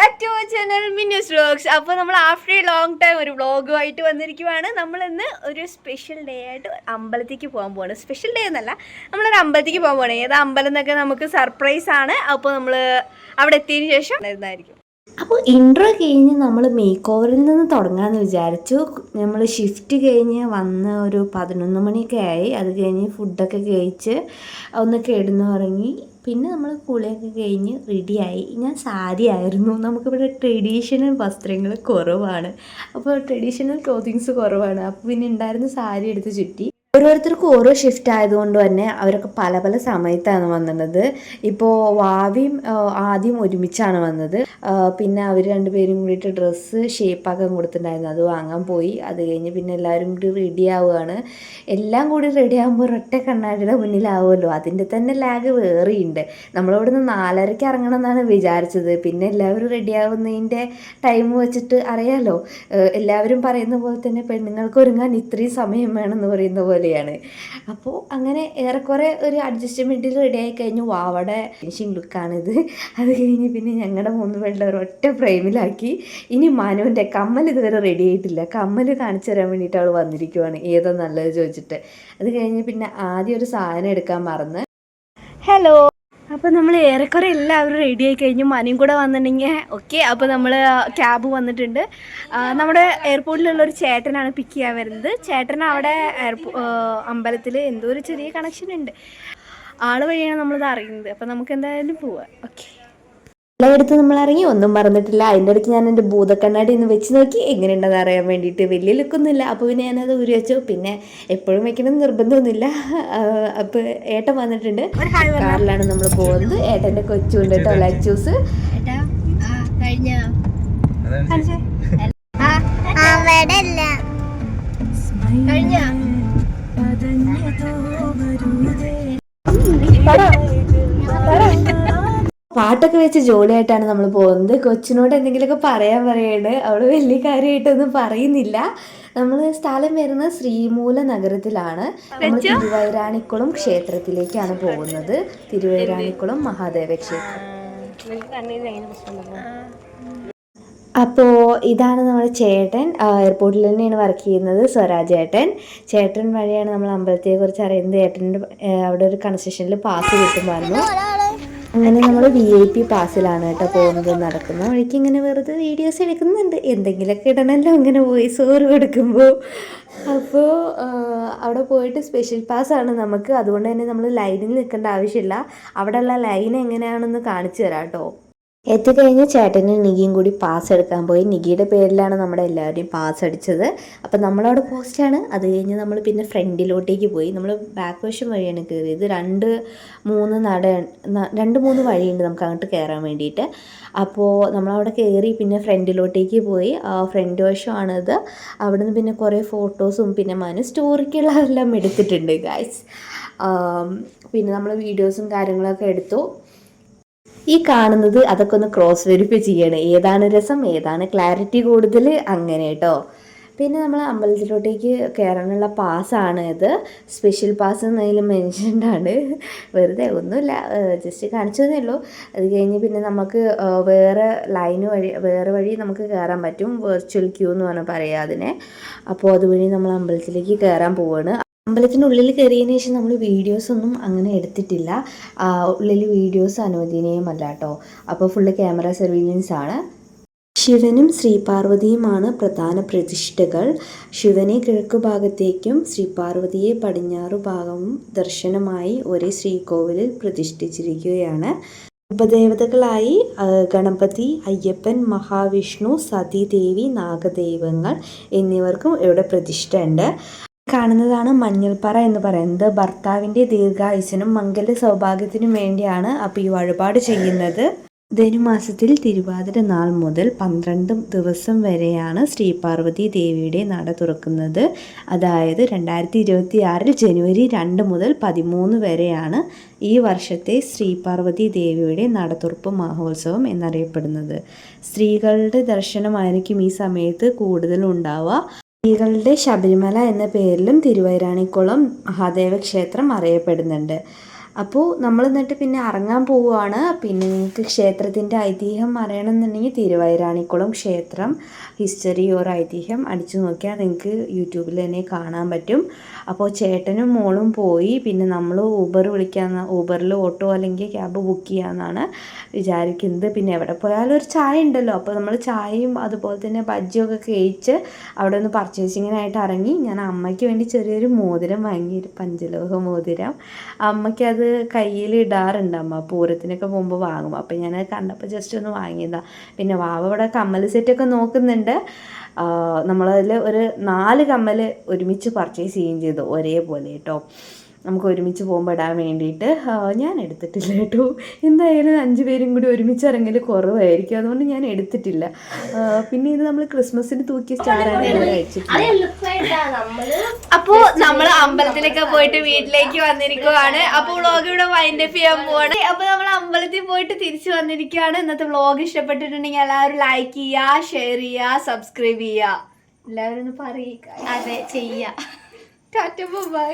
Back to channel മിന്യൂസ് vlogs അപ്പോൾ നമ്മൾ ആഫ്റ്റർ എ ലോങ് ടൈം ഒരു വ്ളോഗുമായിട്ട് വന്നിരിക്കുവാണ്. നമ്മൾ ഇന്ന് ഒരു സ്പെഷ്യൽ ഡേ ആയിട്ട് അമ്പലത്തേക്ക് പോകാൻ പോവാണ്. സ്പെഷ്യൽ ഡേ എന്നല്ല നമ്മളൊരു അമ്പലത്തേക്ക് പോകാൻ പോവാണ്. ഏത് അമ്പലം എന്നൊക്കെ നമുക്ക് സർപ്രൈസ് ആണ്. അപ്പോൾ നമ്മൾ അവിടെ എത്തിയതിന് ശേഷം വരുന്നതായിരിക്കും. അപ്പോൾ ഇൻട്രോ കഴിഞ്ഞ് നമ്മൾ മേക്ക് ഓവറിൽ നിന്ന് തുടങ്ങാമെന്ന് വിചാരിച്ചു. നമ്മൾ ഷിഫ്റ്റ് കഴിഞ്ഞ് വന്ന് ഒരു പതിനൊന്ന് മണിയൊക്കെ ആയി. അത് കഴിഞ്ഞ് ഫുഡൊക്കെ കഴിച്ച് ഒന്ന് കിടന്നുറങ്ങി. പിന്നെ നമ്മൾ കുളിയൊക്കെ കഴിഞ്ഞ് റെഡിയായി ഞാൻ സാരി ആയിരുന്നു. നമുക്കിവിടെ ട്രഡീഷണൽ വസ്ത്രങ്ങൾ കുറവാണ്. അപ്പോൾ ട്രഡീഷണൽ ക്ലോത്തിങ്സ് കുറവാണ്. അപ്പോൾ പിന്നെ ഉണ്ടായിരുന്ന സാരി എടുത്ത് ചുറ്റി ഓരോരുത്തർക്കും ഓരോ ഷിഫ്റ്റ് ആയതുകൊണ്ട് തന്നെ അവരൊക്കെ പല പല സമയത്താണ് വന്നത്. ഇപ്പോൾ വാവിയും ആദ്യം ഒരുമിച്ചാണ് വന്നത്. പിന്നെ അവർ രണ്ടുപേരും കൂടിയിട്ട് ഡ്രസ്സ് ഷേപ്പാക്കാൻ കൊടുത്തിട്ടുണ്ടായിരുന്നു. അത് വാങ്ങാൻ പോയി. അത് കഴിഞ്ഞ് പിന്നെ എല്ലാവരും കൂടി റെഡി ആവുകയാണ്. എല്ലാം കൂടി റെഡി ആകുമ്പോൾ ഒരൊറ്റ കണ്ണാടിയുടെ മുന്നിലാവുമല്ലോ. അതിന്റെ തന്നെ ലാഗ് വേറെയുണ്ട്. നമ്മളിവിടുന്ന് നാലരയ്ക്ക് ഇറങ്ങണം എന്നാണ് വിചാരിച്ചത്. പിന്നെ എല്ലാവരും റെഡി ആവുന്നതിന്റെ ടൈം വെച്ചിട്ട് അറിയാലോ. എല്ലാവരും പറയുന്ന പോലെ തന്നെ പെണ്ണുങ്ങൾക്ക് ഒരുങ്ങാൻ ഇത്രയും സമയം വേണമെന്ന് പറയുന്ന പോലെയാണ് അപ്പോൾ അങ്ങനെ ഏറെക്കുറെ ഒരു അഡ്ജസ്റ്റ്മെന്റിൽ റെഡി ആയി കഴിഞ്ഞു. വാവടെ ഫിനിഷിങ് ലുക്കാണിത് അത് കഴിഞ്ഞ് പിന്നെ ഞങ്ങളുടെ മൂന്ന് പേരുടെ ഒറ്റ ഫ്രെയിമിലാക്കി. ഇനി മനുവിന്റെ കമ്മൽ ഇതുവരെ റെഡി ആയിട്ടില്ല. കമ്മൽ കാണിച്ചു തരാൻ വേണ്ടിയിട്ട് അവൾ വന്നിരിക്കുവാണ്. ഏതോ നല്ലത് ചോദിച്ചിട്ട്. അത് കഴിഞ്ഞ് പിന്നെ ആദ്യം ഒരു സാധനം എടുക്കാൻ മറന്ന്. ഹലോ അപ്പോൾ നമ്മൾ ഏറെക്കുറെ എല്ലാവരും റെഡി ആയി കഴിഞ്ഞു. മനയും കൂടെ വന്നിട്ടുണ്ടെങ്കിൽ ഓക്കെ അപ്പോൾ നമ്മൾ ക്യാബ് വന്നിട്ടുണ്ട്. നമ്മുടെ എയർപോർട്ടിലുള്ള ഒരു ചേട്ടനാണ് പിക്ക് ചെയ്യാൻ വരുന്നത്. ചേട്ടൻ അവിടെ എയർപോ അമ്പലത്തിൽ എന്തോ ഒരു ചെറിയ കണക്ഷൻ ഉണ്ട്. ആൾ വഴിയാണ് നമ്മളിത് അറിയുന്നത്. അപ്പോൾ നമുക്ക് എന്തായാലും പോവാം. ഓക്കെ എല്ലായിടത്തും നമ്മൾ ഇറങ്ങി ഒന്നും മറന്നിട്ടില്ല. അതിന്റെ ഇടയ്ക്ക് ഞാൻ എന്റെ ഭൂതക്കണ്ണാടി ഒന്ന് വെച്ച് നോക്കി. എങ്ങനെയുണ്ടെന്ന് അറിയാൻ വേണ്ടിയിട്ട് വലിയ ലുക്കൊന്നുമില്ല അപ്പോൾ പിന്നെ ഞാനത് ഊരി വെച്ചു. പിന്നെ എപ്പോഴും വെക്കണം നിർബന്ധമൊന്നുമില്ല. അപ്പോൾ ഏട്ടൻ വന്നിട്ടുണ്ട്. കാറിലാണ് നമ്മൾ പോകുന്നത്. ഏട്ടന്റെ കൊച്ചുണ്ട് കേട്ടോ ലൈറ്റ് ജ്യൂസ് കഴിഞ്ഞ? കഴിഞ്ഞ? പാട്ടൊക്കെ വെച്ച് ജോലിയായിട്ടാണ് നമ്മൾ പോകുന്നത്. കൊച്ചിനോട് എന്തെങ്കിലുമൊക്കെ പറയാൻ പറയാണ്. അവൾ വലിയ കാര്യമായിട്ടൊന്നും പറയുന്നില്ല. നമ്മൾ സ്ഥലം വരുന്ന ശ്രീമൂല നഗരത്തിലാണ്. നമ്മൾ തിരുവൈരാണിക്കുളം ക്ഷേത്രത്തിലേക്കാണ് പോകുന്നത്. തിരുവൈരാണിക്കുളം മഹാദേവ ക്ഷേത്രം. അപ്പോൾ ഇതാണ് നമ്മുടെ ചേട്ടൻ. എയർപോർട്ടിൽ തന്നെയാണ് വർക്ക് ചെയ്യുന്നത് സ്വരാജ് ചേട്ടൻ ചേട്ടൻ വഴിയാണ് നമ്മൾ അമ്പലത്തെ കുറിച്ച് അറിയുന്നത് ചേട്ടന്റെ അവിടെ ഒരു കൺസ്ട്രക്ഷനിൽ പാസ് കിട്ടുമായിരുന്നു അങ്ങനെ നമ്മൾ വി ഐ പി പാസിലാണ് കേട്ടോ പോകുന്നത് നടക്കുന്നത് വഴിക്ക് ഇങ്ങനെ വെറുതെ വീഡിയോസ് എടുക്കുന്നുണ്ട്. എന്തെങ്കിലുമൊക്കെ ഇടണമല്ലോ ഇങ്ങനെ വോയിസ് ഓവർ കൊടുക്കുമ്പോൾ അപ്പോൾ അവിടെ പോയിട്ട് സ്പെഷ്യൽ പാസ്സാണ് നമുക്ക്. അതുകൊണ്ട് തന്നെ നമ്മൾ ലൈനിൽ നിൽക്കേണ്ട ആവശ്യമില്ല. അവിടെയുള്ള ലൈൻ എങ്ങനെയാണെന്ന് കാണിച്ചു തരാം കേട്ടോ. എത്തിക്കഴിഞ്ഞ് ചേട്ടനും നികിയും കൂടി പാസ് എടുക്കാൻ പോയി. നികിയുടെ പേരിലാണ് നമ്മുടെ എല്ലാവരുടെയും പാസ് അടിച്ചത്. അപ്പം നമ്മളവിടെ പോസ്റ്റാണ് അത് കഴിഞ്ഞ് നമ്മൾ പിന്നെ ഫ്രണ്ടിലോട്ടേക്ക് പോയി. നമ്മൾ ബാക്ക് വശം വഴിയാണ് കയറിയത്. രണ്ട് മൂന്ന് നട രണ്ട് മൂന്ന് വഴിയുണ്ട് നമുക്ക് അങ്ങോട്ട് കയറാൻ വേണ്ടിയിട്ട്. അപ്പോൾ നമ്മളവിടെ കയറി പിന്നെ ഫ്രണ്ടിലോട്ടേക്ക് പോയി. ഫ്രണ്ട് വശമാണിത്. നിന്ന് പിന്നെ കുറേ ഫോട്ടോസും പിന്നെ മനു സ്റ്റോറിക്കുള്ളതെല്ലാം എടുത്തിട്ടുണ്ട് ഗായ്സ് പിന്നെ നമ്മൾ വീഡിയോസും കാര്യങ്ങളൊക്കെ എടുത്തു. ഈ കാണുന്നത് അതൊക്കെ ഒന്ന് ക്രോസ് വെരിഫൈ ചെയ്യണം. ഏതാണ് രസം ഏതാണ് ക്ലാരിറ്റി കൂടുതൽ അങ്ങനെ കേട്ടോ പിന്നെ നമ്മൾ അമ്പലത്തിലോട്ടേക്ക് കയറാനുള്ള പാസ്സാണ് ഇത്. സ്പെഷ്യൽ പാസ് എന്നതിൽ മെൻഷൻഡാണ് വെറുതെ ഒന്നുമില്ല. ജസ്റ്റ് കാണിച്ചു തന്നേ ഉള്ളൂ. അത് കഴിഞ്ഞ് പിന്നെ നമുക്ക് വേറെ ലൈന് വഴി വേറെ വഴി നമുക്ക് കയറാൻ പറ്റും. വെർച്വൽ ക്യൂ എന്ന് പറഞ്ഞാൽ പറയാം അതിനെ. അപ്പോൾ അതുവഴി നമ്മൾ അമ്പലത്തിലേക്ക് കയറാൻ പോവാണ്. അമ്പലത്തിനുള്ളിൽ കയറിയതിന് ശേഷം നമ്മൾ വീഡിയോസ് ഒന്നും അങ്ങനെ എടുത്തിട്ടില്ല. ഉള്ളിൽ വീഡിയോസ് അനുവദനീയമല്ല കേട്ടോ അപ്പോൾ ഫുള്ള് ക്യാമറ സർവീലൻസ് ആണ്. ശിവനും ശ്രീപാർവതിയുമാണ് പ്രധാന പ്രതിഷ്ഠകൾ. ശിവനെ കിഴക്കു ഭാഗത്തേക്കും ശ്രീപാർവതിയെ പടിഞ്ഞാറു ഭാഗവും ദർശനമായി ഒരേ ശ്രീകോവിലിൽ പ്രതിഷ്ഠിച്ചിരിക്കുകയാണ്. ഉപദേവതകളായി ഗണപതി അയ്യപ്പൻ മഹാവിഷ്ണു സതീദേവി നാഗദൈവങ്ങൾ എന്നിവർക്കും ഇവിടെ പ്രതിഷ്ഠ ഉണ്ട് കാണുന്നതാണ് മഞ്ഞൾപ്പാറ എന്ന് പറയുന്നത്. ഭർത്താവിന്റെ ദീർഘായുസിനും മംഗല സൗഭാഗ്യത്തിനും വേണ്ടിയാണ് അപ്പോൾ ഈ വഴിപാട് ചെയ്യുന്നത്. ധനുമാസത്തിൽ തിരുവാതിര നാൾ മുതൽ പന്ത്രണ്ട് ദിവസം വരെയാണ് ശ്രീ പാർവതി ദേവിയുടെ നട തുറക്കുന്നത്. അതായത് രണ്ടായിരത്തി ഇരുപത്തി ആറിൽ ജനുവരി രണ്ട് മുതൽ പതിമൂന്ന് വരെയാണ് ഈ വർഷത്തെ ശ്രീ പാർവതി ദേവിയുടെ നടത്തുറപ്പ് മഹോത്സവം എന്നറിയപ്പെടുന്നത്. സ്ത്രീകളുടെ ദർശനമായിരിക്കും ഈ സമയത്ത് കൂടുതൽ ഉണ്ടാവുക. സ്ത്രീകളുടെ ശബരിമല എന്ന പേരിലും തിരുവൈരാണിക്കുളം മഹാദേവ ക്ഷേത്രം അറിയപ്പെടുന്നുണ്ട്. അപ്പോൾ നമ്മൾ എന്നിട്ട് പിന്നെ ഇറങ്ങാൻ പോവുകയാണ് പിന്നെ നിങ്ങൾക്ക് ക്ഷേത്രത്തിന്റെ ഐതിഹ്യം അറിയണമെന്നുണ്ടെങ്കിൽ തിരുവൈരാണിക്കുളം ക്ഷേത്രം ഹിസ്റ്ററി ഓർ ഐതിഹ്യം അടിച്ചു നോക്കിയാൽ നിങ്ങൾക്ക് യൂട്യൂബിൽ തന്നെ കാണാൻ പറ്റും. അപ്പോൾ ചേട്ടനും മോളും പോയി. പിന്നെ നമ്മൾ ഊബർ വിളിക്കാന്ന് ഊബറിൽ ഓട്ടോ അല്ലെങ്കിൽ ക്യാബ് ബുക്ക് ചെയ്യാമെന്നാണ് വിചാരിക്കുന്നത്. പിന്നെ എവിടെ പോയാലും ഒരു ചായ ഉണ്ടല്ലോ. അപ്പോൾ നമ്മൾ ചായയും അതുപോലെ തന്നെ ബജ്ജിയൊക്കെ കഴിച്ച് അവിടെ ഒന്ന് പർച്ചേസിങ്ങിനായിട്ട് ഇറങ്ങി. ഞാൻ അമ്മയ്ക്ക് വേണ്ടി ചെറിയൊരു മോതിരം വാങ്ങി. പഞ്ചലോഹ മോതിരം. അമ്മയ്ക്ക് അത് കയ്യിൽ ഇടാറുണ്ട് അമ്മ. പൂരത്തിനൊക്കെ പോകുമ്പോൾ വാങ്ങും. അപ്പോൾ ഞാൻ കണ്ടപ്പോൾ ജസ്റ്റ് ഒന്ന് വാങ്ങിയതാണ് പിന്നെ വാവ ഇവിടെ കമ്മൽ സെറ്റൊക്കെ നോക്കുന്നുണ്ട്. നമ്മളതിൽ ഒരു നാല് കമ്മൽ ഒരുമിച്ച് പർച്ചേസ് ചെയ്യുകയും ചെയ്തു. ഒരേപോലെ കേട്ടോ നമുക്ക് ഒരുമിച്ച് പോകുമ്പോൾ ഇടാൻ വേണ്ടിയിട്ട് ഞാൻ എടുത്തിട്ടില്ല കേട്ടോ. എന്തായാലും അഞ്ച് പേരും കൂടി ഒരുമിച്ച് ഇറങ്ങൽ കുറവായിരിക്കും. അതുകൊണ്ട് ഞാൻ എടുത്തിട്ടില്ല. പിന്നെ ഇത് നമ്മൾ ക്രിസ്മസിന് തൂക്കിയ സ്റ്റാറാണ് ഇവിടെ വെച്ചിട്ടുള്ളത്. അപ്പോ നമ്മൾ അമ്പലത്തിലൊക്കെ പോയിട്ട് വീട്ടിലേക്ക് വന്നിരിക്കുവാണ്. അപ്പൊ വ്ളോഗ് ഇവിടെ വൈൻഡ് അപ്പ് ചെയ്യാൻ പോവാണ്. അപ്പൊ നമ്മൾ അമ്പലത്തിൽ പോയിട്ട് തിരിച്ചു വന്നിരിക്കുകയാണ് ഇന്നത്തെ വ്ളോഗ് ഇഷ്ടപ്പെട്ടിട്ടുണ്ടെങ്കിൽ എല്ലാവരും ലൈക്ക് ചെയ്യുക ഷെയർ ചെയ്യുക സബ്സ്ക്രൈബ് ചെയ്യുക. എല്ലാവരും ഒന്ന് പറയുക. അതെ ചെയ്യാ. ടാറ്റ ബൈ